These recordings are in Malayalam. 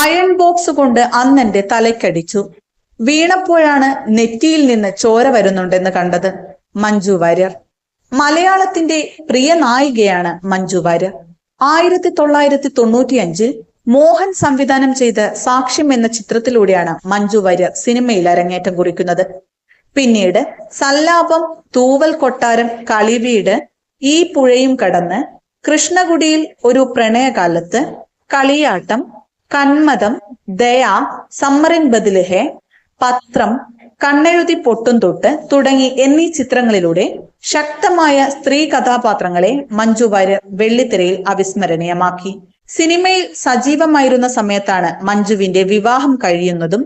അയൺ ബോക്സ് കൊണ്ട് അന്നെന്റെ തലയ്ക്കടിച്ചു. വീണപ്പോഴാണ് നെറ്റിയിൽ നിന്ന് ചോര വരുന്നുണ്ടെന്ന് കണ്ടത് മഞ്ജു വാര്യർ. മലയാളത്തിന്റെ പ്രിയ നായികയാണ് മഞ്ജു വാര്യർ. ആയിരത്തി തൊള്ളായിരത്തി തൊണ്ണൂറ്റിയഞ്ചിൽ മോഹൻ സംവിധാനം ചെയ്ത സാക്ഷ്യം എന്ന ചിത്രത്തിലൂടെയാണ് മഞ്ജു വാര്യർ സിനിമയിൽ അരങ്ങേറ്റം കുറിക്കുന്നത്. പിന്നീട് സല്ലാപം തൂവൽ കൊട്ടാരം കളിവീട് ഈ പുഴയും കടന്ന് കൃഷ്ണകുടിയിൽ ഒരു പ്രണയകാലത്ത് കളിയാട്ടം കന്മതം ദയ സമ്മറിൻ ബദിലഹെ പത്രം കണ്ണെഴുതി പൊട്ടും തൊട്ട് തുടങ്ങി എന്നീ ചിത്രങ്ങളിലൂടെ ശക്തമായ സ്ത്രീ കഥാപാത്രങ്ങളെ മഞ്ജു വാര്യർ വെള്ളിത്തിരയിൽ അവിസ്മരണീയമാക്കി. സിനിമയിൽ സജീവമായിരുന്ന സമയത്താണ് മഞ്ജുവിന്റെ വിവാഹം കഴിയുന്നതും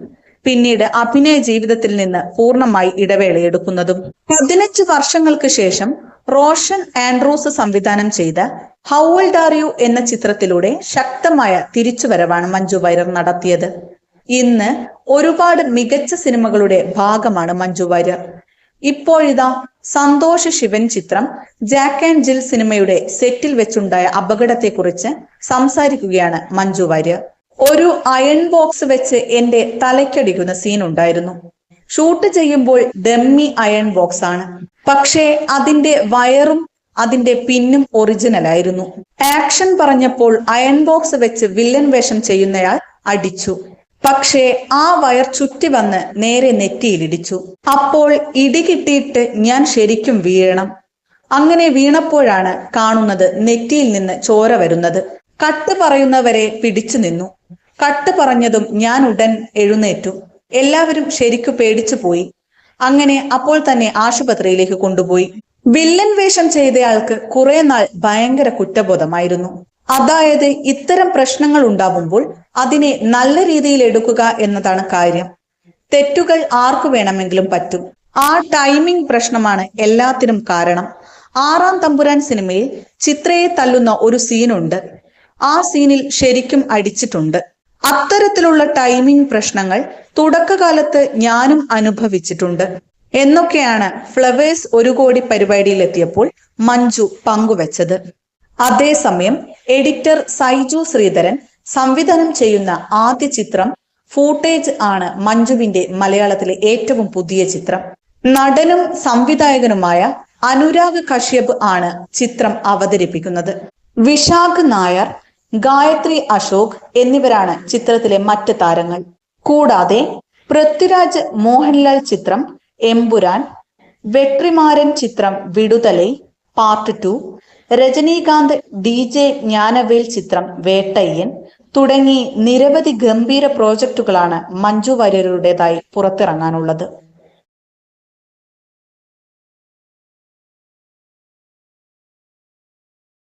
പിന്നീട് അഭിനയ ജീവിതത്തിൽ നിന്ന് പൂർണമായി ഇടവേളയെടുക്കുന്നതും. പതിനഞ്ച് വർഷങ്ങൾക്ക് ശേഷം റോഷൻ ആൻഡ്രൂസ് സംവിധാനം ചെയ്ത ഹൗ ഓൾഡ് ആർ യു എന്ന ചിത്രത്തിലൂടെ ശക്തമായ തിരിച്ചുവരവാണ് മഞ്ജു വാര്യർ നടത്തിയത്. ഇന്ന് ഒരുപാട് മികച്ച സിനിമകളുടെ ഭാഗമാണ് മഞ്ജു വാര്യർ ഇപ്പോഴിതാ സന്തോഷ് ശിവൻ ചിത്രം ജാക്ക് ആൻഡ് ജിൽ സിനിമയുടെ സെറ്റിൽ വെച്ചുണ്ടായ അപകടത്തെക്കുറിച്ച് സംസാരിക്കുകയാണ് മഞ്ജു വാര്യർ ഒരു അയൺ ബോക്സ് വെച്ച് എന്റെ തലയ്ക്കടിക്കുന്ന സീൻ ഉണ്ടായിരുന്നു ഷൂട്ട് ചെയ്യുമ്പോൾ ഡമ്മി അയൺ ബോക്സ് ആണ് പക്ഷേ അതിന്റെ വയറും അതിന്റെ പിന്നും ഒറിജിനൽ ആയിരുന്നു. ആക്ഷൻ പറഞ്ഞപ്പോൾ അയൺ ബോക്സ് വെച്ച് വില്ലൻ വേഷം ചെയ്യുന്നയാൾ അടിച്ചു. പക്ഷേ ആ വയർ ചുറ്റി വന്ന് നേരെ നെറ്റിയിലിടിച്ചു. അപ്പോൾ ഇടി കിട്ടിയിട്ട് ഞാൻ ശരിക്കും വീഴണം. അങ്ങനെ വീണപ്പോഴാണ് കാണുന്നത് നെറ്റിയിൽ നിന്ന് ചോര വരുന്നത്. കട്ട് പറയുന്നവരെ പിടിച്ചു നിന്നു. കട്ട് പറഞ്ഞതും ഞാൻ ഉടൻ എഴുന്നേറ്റു. എല്ലാവരും ശരിക്കു പേടിച്ചു പോയി. അങ്ങനെ അപ്പോൾ തന്നെ ആശുപത്രിയിലേക്ക് കൊണ്ടുപോയി. വില്ലൻ വേഷം ചെയ്തയാൾക്ക് കുറെ നാൾ ഭയങ്കര കുറ്റബോധമായിരുന്നു. അതായത് ഇത്തരം പ്രശ്നങ്ങൾ ഉണ്ടാവുമ്പോൾ അതിനെ നല്ല രീതിയിൽ എടുക്കുക എന്നതാണ് കാര്യം. തെറ്റുകൾ ആർക്കു വേണമെങ്കിലും പറ്റും. ആ ടൈമിംഗ് പ്രശ്നമാണ് എല്ലാത്തിനും കാരണം. ആറാം തമ്പുരാൻ സിനിമയിൽ ചിത്രയെ തല്ലുന്ന ഒരു സീനുണ്ട്. ആ സീനിൽ ശരിക്കും അടിച്ചിട്ടുണ്ട്. അത്തരത്തിലുള്ള ടൈമിംഗ് പ്രശ്നങ്ങൾ തുടക്കകാലത്ത് ഞാനും അനുഭവിച്ചിട്ടുണ്ട്. എന്നൊക്കെയാണ് ഫ്ലവേഴ്സ് ഒരു കോടി പരിപാടിയിൽ എത്തിയപ്പോൾ മഞ്ജു പങ്കുവച്ചത്. അതേസമയം എഡിറ്റർ സൈജു ശ്രീധരൻ സംവിധാനം ചെയ്യുന്ന ആദ്യ ചിത്രം ഫൂട്ടേജ് ആണ് മഞ്ജുവിന്റെ മലയാളത്തിലെ ഏറ്റവും പുതിയ ചിത്രം. നടനും സംവിധായകനുമായ അനുരാഗ് കശ്യപ് ആണ് ചിത്രം അവതരിപ്പിക്കുന്നത്. വിശാഖ് നായർ ഗായത്രി അശോക് എന്നിവരാണ് ചിത്രത്തിലെ മറ്റ് താരങ്ങൾ. കൂടാതെ പൃഥ്വിരാജ് മോഹൻലാൽ ചിത്രം എമ്പുരാൻ വെട്രിമാരൻ ചിത്രം Viduthalai part two Rajinikanth D J Gnanavel ചിത്രം വേട്ടയ്യൻ തുടങ്ങി നിരവധി ഗംഭീര പ്രോജക്റ്റുകളാണ് മഞ്ജു വാര്യരുടേതായി പുറത്തിറങ്ങാനുള്ളത്.